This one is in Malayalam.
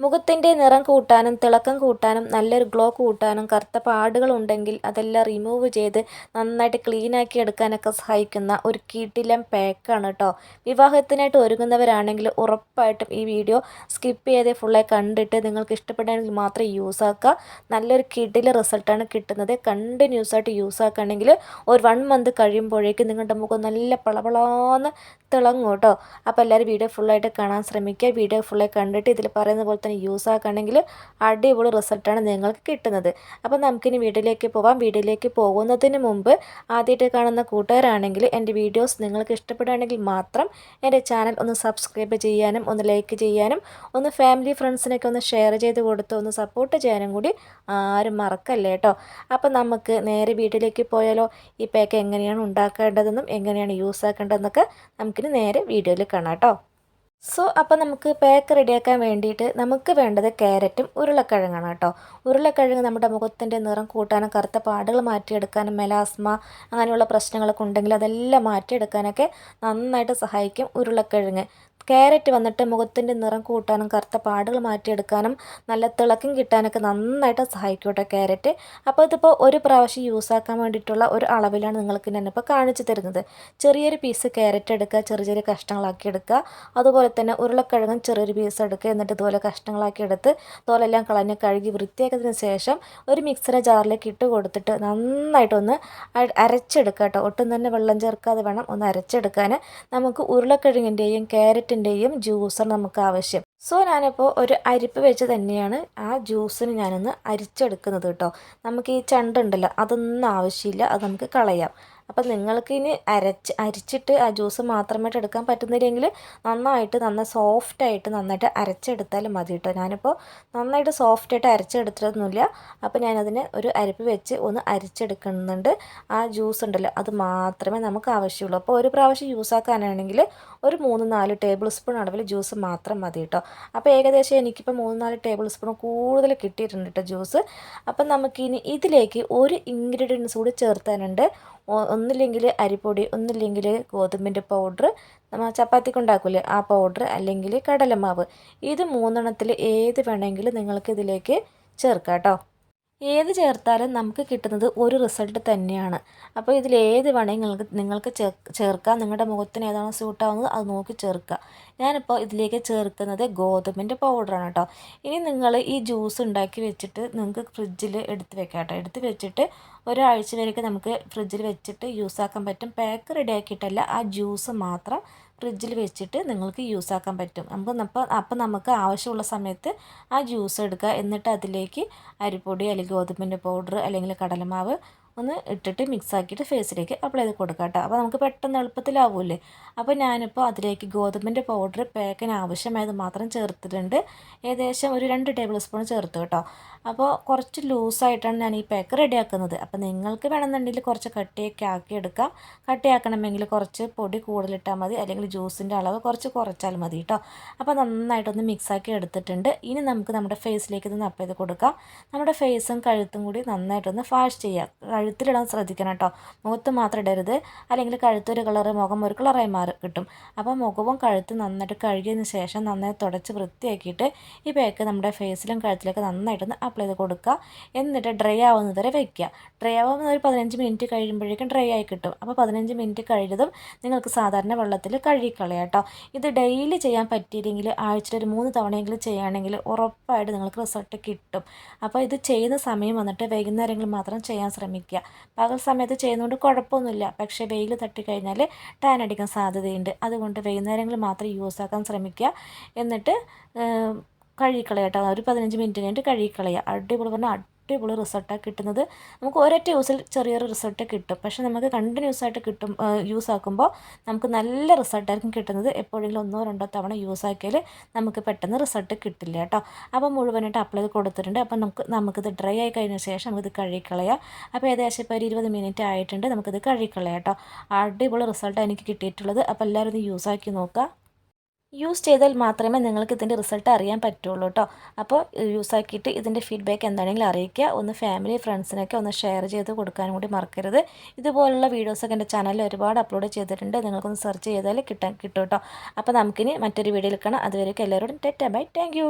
മുഖത്തിന്റെ നിറം കൂട്ടാനും തിളക്കം കൂട്ടാനും നല്ലൊരു ഗ്ലോ കൂട്ടാനും കറുത്ത പാടുകളുണ്ടെങ്കിൽ അതെല്ലാം റിമൂവ് ചെയ്ത് നന്നായിട്ട് ക്ലീനാക്കി എടുക്കാനൊക്കെ സഹായിക്കുന്ന ഒരു കിടിലം പാക്കാണ് കേട്ടോ വിവാഹത്തിനായിട്ട് ഒരുങ്ങുന്നവരാണെങ്കിൽ ഉറപ്പായിട്ടും ഈ വീഡിയോ സ്കിപ്പ് ചെയ്ത് ഫുള്ളായി കണ്ടിട്ട് നിങ്ങൾക്ക് ഇഷ്ടപ്പെടുകയാണെങ്കിൽ മാത്രം യൂസ് ആക്കുക. നല്ലൊരു കിടില റിസൾട്ടാണ് കിട്ടുന്നത്. കണ്ടിന്യൂസ് ആയിട്ട് യൂസ് ആക്കുകയാണെങ്കിൽ ഒരു വൺ മന്ത് കഴിയുമ്പോഴേക്കും നിങ്ങളുടെ മുഖം നല്ല പളപളാന്ന് തിളങ്ങും കേട്ടോ. അപ്പോൾ എല്ലാവരും വീഡിയോ ഫുള്ളായിട്ട് കാണാൻ ശ്രമിക്കുക. വീഡിയോ ഫുള്ളായി കണ്ടിട്ട് ഇതിൽ പറയുന്ന പോലെ തന്നെ യൂസ് ആക്കുകയാണെങ്കിൽ അടിപൊളി റിസൾട്ടാണ് നിങ്ങൾക്ക് കിട്ടുന്നത്. അപ്പോൾ നമുക്കിനി വീഡിയോയിലേക്ക് പോവാം. വീഡിയോയിലേക്ക് പോകുന്നതിന് മുമ്പ് ആദ്യമായിട്ട് കാണുന്ന കൂട്ടുകാരാണെങ്കിൽ എന്റെ വീഡിയോസ് നിങ്ങൾക്ക് ഇഷ്ടപ്പെടുകയാണെങ്കിൽ മാത്രം എന്റെ ചാനൽ ഒന്ന് സബ്സ്ക്രൈബ് ചെയ്യാനും ഒന്ന് ലൈക്ക് ചെയ്യാനും ഒന്ന് ഫാമിലി ഫ്രണ്ട്സിനൊക്കെ ഒന്ന് ഷെയർ ചെയ്ത് കൊടുത്ത് ഒന്ന് സപ്പോർട്ട് ചെയ്യാനും കൂടി ആരും മറക്കല്ലേ കേട്ടോ. അപ്പോൾ നമുക്ക് നേരെ വീട്ടിലേക്ക് പോയാലോ? ഈ പാക്ക് എങ്ങനെയാണ് ഉണ്ടാക്കേണ്ടതെന്നും എങ്ങനെയാണ് യൂസ് ആക്കേണ്ടതെന്നൊക്കെ നമുക്കിനി നേരെ വീഡിയോയിൽ കാണാം കേട്ടോ. സോ അപ്പോൾ നമുക്ക് പാക്ക് റെഡിയാക്കാൻ വേണ്ടിയിട്ട് നമുക്ക് വേണ്ടത് ക്യാരറ്റും ഉരുളക്കിഴങ്ങാണ് കേട്ടോ. ഉരുളക്കിഴങ്ങ് നമ്മുടെ മുഖത്തിന്റെ നിറം കൂട്ടാനും കറുത്ത പാടുകൾ മാറ്റിയെടുക്കാനും മെലാസ്മ അങ്ങനെയുള്ള പ്രശ്നങ്ങളൊക്കെ ഉണ്ടെങ്കിൽ അതെല്ലാം മാറ്റിയെടുക്കാനൊക്കെ നന്നായിട്ട് സഹായിക്കും ഉരുളക്കിഴങ്ങ്. ക്യാരറ്റ് വന്നിട്ട് മുഖത്തിന്റെ നിറം കൂട്ടാനും കറുത്ത പാടുകൾ മാറ്റിയെടുക്കാനും നല്ല തിളക്കം കിട്ടാനൊക്കെ നന്നായിട്ട് സഹായിക്കും കേട്ടോ ക്യാരറ്റ് അപ്പോൾ ഇതിപ്പോൾ ഒരു പ്രാവശ്യം യൂസ് ആക്കാൻ വേണ്ടിയിട്ടുള്ള ഒരു അളവിലാണ് നിങ്ങൾക്ക് ഞാനിപ്പോൾ കാണിച്ചു തരുന്നത്. ചെറിയൊരു പീസ് ക്യാരറ്റ് എടുക്കുക ചെറിയ ചെറിയ കഷ്ണങ്ങളാക്കി എടുക്കുക. അതുപോലെ തന്നെ ഉരുളക്കിഴങ്ങും ചെറിയൊരു പീസ് എടുക്കുക. എന്നിട്ട് ഇതുപോലെ കഷ്ണങ്ങളാക്കി എടുത്ത് തോലെല്ലാം കളഞ്ഞ് കഴുകി വൃത്തിയാക്കിയതിന് ശേഷം ഒരു മിക്സറെ ജാറിലേക്ക് ഇട്ട് കൊടുത്തിട്ട് നന്നായിട്ടൊന്ന് അരച്ചെടുക്കുക കേട്ടോ. ഒട്ടും തന്നെ വെള്ളം ചേർക്കാതെ വേണം ഒന്ന് അരച്ചെടുക്കാൻ. നമുക്ക് ഉരുളക്കിഴങ്ങിന്റെയും ക്യാരറ്റിന്റെ ജ്യൂസിന്റെയും ജ്യൂസാണ് നമുക്ക് ആവശ്യം. സോ ഞാനിപ്പോൾ ഒരു അരിപ്പ് വെച്ച് തന്നെയാണ് ആ ജ്യൂസിന് ഞാനൊന്ന് അരിച്ചെടുക്കുന്നത് കേട്ടോ. നമുക്ക് ഈ ചണ്ടുണ്ടല്ലോ അതൊന്നും ആവശ്യമില്ല അത് നമുക്ക് കളയാം. അപ്പം നിങ്ങൾക്ക് ഇനി അരച്ച് അരിച്ചിട്ട് ആ ജ്യൂസ് മാത്രമായിട്ട് എടുക്കാൻ പറ്റുന്നില്ലെങ്കിൽ നന്നായിട്ട് നന്ന സോഫ്റ്റായിട്ട് നന്നായിട്ട് അരച്ചെടുത്താൽ മതി കേട്ടോ ഞാനിപ്പോൾ നന്നായിട്ട് സോഫ്റ്റ് ആയിട്ട് അരച്ചെടുത്തിട്ടൊന്നുമില്ല. അപ്പോൾ ഞാനതിന് ഒരു അരിപ്പ് വെച്ച് ഒന്ന് അരിച്ചെടുക്കുന്നുണ്ട്. ആ ജ്യൂസ് ഉണ്ടല്ലോ അത് മാത്രമേ നമുക്ക് ആവശ്യമുള്ളൂ. അപ്പോൾ ഒരു പ്രാവശ്യം യൂസ് ആക്കാനാണെങ്കിൽ ഒരു മൂന്ന് നാല് ടേബിൾ സ്പൂൺ അളവിൽ ജ്യൂസ് മാത്രം മതി കേട്ടോ അപ്പോൾ ഏകദേശം എനിക്കിപ്പോൾ മൂന്ന് നാല് ടേബിൾ സ്പൂൺ കൂടുതൽ കിട്ടിയിട്ടുണ്ട് കേട്ടോ ജ്യൂസ്. അപ്പം നമുക്കിനി ഇതിലേക്ക് ഒരു ഇൻഗ്രീഡിയൻസ് കൂടി ചേർത്താനുണ്ട്. ഒന്നില്ലെങ്കിൽ അരിപ്പൊടി ഒന്നില്ലെങ്കിൽ ഗോതമ്പിന്റെ പൗഡർ നമ്മൾ ചപ്പാത്തിക്ക് ഉണ്ടാക്കില്ലേ ആ പൗഡർ അല്ലെങ്കിൽ കടലമാവ്. ഇത് മൂന്നെണ്ണത്തിൽ ഏത് വേണമെങ്കിലും നിങ്ങൾക്ക് ഇതിലേക്ക് ചേർക്കാം കേട്ടോ ഏത് ചേർത്താലും നമുക്ക് കിട്ടുന്നത് ഒരു റിസൾട്ട് തന്നെയാണ്. അപ്പോൾ ഇതിൽ ഏത് വേണമെങ്കിൽ നിങ്ങൾക്ക് നിങ്ങൾക്ക് ചേർക്കാം. നിങ്ങളുടെ മുഖത്തിന് ഏതാണോ സ്യൂട്ടാവുന്നത് അത് നോക്കി ചേർക്കുക. ഞാനിപ്പോൾ ഇതിലേക്ക് ചേർക്കുന്നത് ഗോതമ്പിന്റെ പൗഡറാണ് കേട്ടോ. ഇനി നിങ്ങൾ ഈ ജ്യൂസ് ഉണ്ടാക്കി വെച്ചിട്ട് നിങ്ങൾക്ക് ഫ്രിഡ്ജിൽ എടുത്ത് വെക്കാം കേട്ടോ. എടുത്ത് വെച്ചിട്ട് ഒരാഴ്ച വരെയൊക്കെ നമുക്ക് ഫ്രിഡ്ജിൽ വെച്ചിട്ട് യൂസ് ആക്കാൻ പറ്റും. പാക്ക് റെഡി ആക്കിയിട്ടല്ല ആ ജ്യൂസ് മാത്രം ഫ്രിഡ്ജിൽ വെച്ചിട്ട് നിങ്ങൾക്ക് യൂസ് ആക്കാൻ പറ്റും. നമുക്ക് അപ്പോൾ അപ്പം നമുക്ക് ആവശ്യമുള്ള സമയത്ത് ആ ജ്യൂസ് എടുക്കുക. എന്നിട്ട് അതിലേക്ക് അരിപ്പൊടി അല്ലെങ്കിൽ ഗോതമ്പിന്റെ പൗഡർ അല്ലെങ്കിൽ കടലമാവ് ഒന്ന് ഇട്ടിട്ട് മിക്സ് ആക്കിയിട്ട് ഫേസിലേക്ക് അപ്ലൈ ചെയ്ത് കൊടുക്കാം കേട്ടോ അപ്പോൾ നമുക്ക് പെട്ടെന്ന് എളുപ്പത്തിലാവൂലേ അപ്പോൾ ഞാനിപ്പോൾ അതിലേക്ക് ഗോതമ്പിന്റെ പൗഡർ പാക്കിന് ആവശ്യമായത് മാത്രം ചേർത്തിട്ടുണ്ട്. ഏകദേശം ഒരു രണ്ട് ടേബിൾ സ്പൂൺ ചേർത്ത് കേട്ടോ അപ്പോൾ കുറച്ച് ലൂസായിട്ടാണ് ഞാൻ ഈ പാക്ക് റെഡിയാക്കുന്നത് അപ്പോൾ നിങ്ങൾക്ക് വേണമെന്നുണ്ടെങ്കിൽ കുറച്ച് കട്ടിയൊക്കെ ആക്കി എടുക്കാം. കട്ടിയാക്കണമെങ്കിൽ കുറച്ച് പൊടി കൂടുതലിട്ടാൽ മതി. അല്ലെങ്കിൽ ജ്യൂസിന്റെ അളവ് കുറച്ച് കുറച്ചാൽ മതി കേട്ടോ അപ്പോൾ നന്നായിട്ടൊന്ന് മിക്സാക്കി എടുത്തിട്ടുണ്ട്. ഇനി നമുക്ക് നമ്മുടെ ഫേസിലേക്ക് ഇതൊന്ന് അപ്ലൈ ചെയ്ത് കൊടുക്കാം. നമ്മുടെ ഫേസും കഴുത്തും കൂടി നന്നായിട്ടൊന്ന് ഫാഷ് ചെയ്യാം. കഴുത്തിലിടാൻ ശ്രദ്ധിക്കണം കേട്ടോ. മുഖത്ത് മാത്രം ഇടരുത്. അല്ലെങ്കിൽ കഴുത്തൊരു കളറ് മുഖം ഒരു കളറായി മാറി കിട്ടും. അപ്പോൾ മുഖവും കഴുത്ത് നന്നായിട്ട് കഴുകിയതിന് ശേഷം നന്നായി തുടച്ച് വൃത്തിയാക്കിയിട്ട് ഈ പാക്ക് നമ്മുടെ ഫേസിലും കഴുത്തിലൊക്കെ നന്നായിട്ടൊന്ന് അപ്ലൈ ചെയ്ത് കൊടുക്കുക. എന്നിട്ട് ഡ്രൈ ആവുന്നത് വരെ വയ്ക്കുക ഡ്രൈ ആവുന്ന ഒരു പതിനഞ്ച് മിനിറ്റ് കഴിയുമ്പോഴേക്കും ഡ്രൈ ആയി കിട്ടും. അപ്പോൾ പതിനഞ്ച് മിനിറ്റ് കഴിഞ്ഞതും നിങ്ങൾക്ക് സാധാരണ വെള്ളത്തിൽ കഴുകിക്കളയാം കേട്ടോ. ഇത് ഡെയിലി ചെയ്യാൻ പറ്റിയില്ലെങ്കിൽ ആഴ്ചയിൽ ഒരു മൂന്ന് തവണയെങ്കിലും ചെയ്യുകയാണെങ്കിൽ ഉറപ്പായിട്ട് നിങ്ങൾക്ക് റിസൾട്ട് കിട്ടും. അപ്പോൾ ഇത് ചെയ്യുന്ന സമയം വന്നിട്ട് വൈകുന്നേരങ്ങളിൽ മാത്രം ചെയ്യാൻ ശ്രമിക്കുക. പകൽ സമയത്ത് ചെയ്യുന്നതുകൊണ്ട് കുഴപ്പമൊന്നുമില്ല. പക്ഷേ വെയിൽ തട്ടിക്കഴിഞ്ഞാൽ ടാൻ അടിക്കാൻ സാധ്യതയുണ്ട്. അതുകൊണ്ട് വൈകുന്നേരങ്ങളിൽ മാത്രം യൂസ് ആക്കാൻ ശ്രമിക്കുക. എന്നിട്ട് കഴുകിക്കളയുക കേട്ടോ ഒരു പതിനഞ്ച് മിനിറ്റ് കഴിഞ്ഞിട്ട് കഴുകിക്കളയുക. അടിപൊളി പറഞ്ഞാൽ അടിപൊളി റിസൾട്ടാണ് കിട്ടുന്നത്. നമുക്ക് ഒരൊറ്റ യൂസിൽ ചെറിയൊരു റിസൾട്ട് കിട്ടും. പക്ഷേ നമുക്ക് കണ്ടിന്യൂസ് ആയിട്ട് കിട്ടും യൂസ് ആക്കുമ്പോൾ നമുക്ക് നല്ല റിസൾട്ടായിരിക്കും കിട്ടുന്നത്. എപ്പോഴെങ്കിലും ഒന്നോ രണ്ടോ തവണ യൂസ് ആക്കിയാൽ നമുക്ക് പെട്ടെന്ന് റിസൾട്ട് കിട്ടില്ല കേട്ടോ. അപ്പോൾ മുഴുവനായിട്ട് അപ്ലൈ ചെയ്ത് കൊടുത്തിട്ടുണ്ട്. അപ്പോൾ നമുക്ക് നമുക്കിത് ഡ്രൈ ആയി കഴിഞ്ഞ ശേഷം നമുക്കിത് കഴുകിക്കളയാം അപ്പോൾ ഏകദേശം ഇപ്പോൾ ഒരു ഇരുപത് മിനിറ്റ് ആയിട്ടുണ്ട്. നമുക്കിത് കഴുകിക്കളയാം കേട്ടോ. അടിപൊളി റിസൾട്ടാണ് എനിക്ക് കിട്ടിയിട്ടുള്ളത്. അപ്പോൾ എല്ലാവരും ഇത് യൂസ് ആക്കി നോക്കുക. യൂസ് ചെയ്താൽ മാത്രമേ നിങ്ങൾക്ക് ഇതിന്റെ റിസൾട്ട് അറിയാൻ പറ്റുള്ളൂ കേട്ടോ അപ്പോൾ യൂസ് ആക്കിയിട്ട് ഇതിന്റെ ഫീഡ്ബാക്ക് എന്താണെങ്കിലും അറിയിക്കുക. ഒന്ന് ഫാമിലി ഫ്രണ്ട്സിനൊക്കെ ഒന്ന് ഷെയർ ചെയ്ത് കൊടുക്കാനും കൂടി മറക്കരുത്. ഇതുപോലുള്ള വീഡിയോസൊക്കെ എന്റെ ചാനലിൽ ഒരുപാട് അപ്ലോഡ് ചെയ്തിട്ടുണ്ട്. നിങ്ങൾക്കൊന്ന് സെർച്ച് ചെയ്താൽ കിട്ടാൻ കിട്ടും കേട്ടോ അപ്പോൾ നമുക്കിനി മറ്റൊരു വീഡിയോയിൽ കാണാം. അതുവരെയൊക്കെ എല്ലാവരോടും ടെറ്റ ബൈ താങ്ക്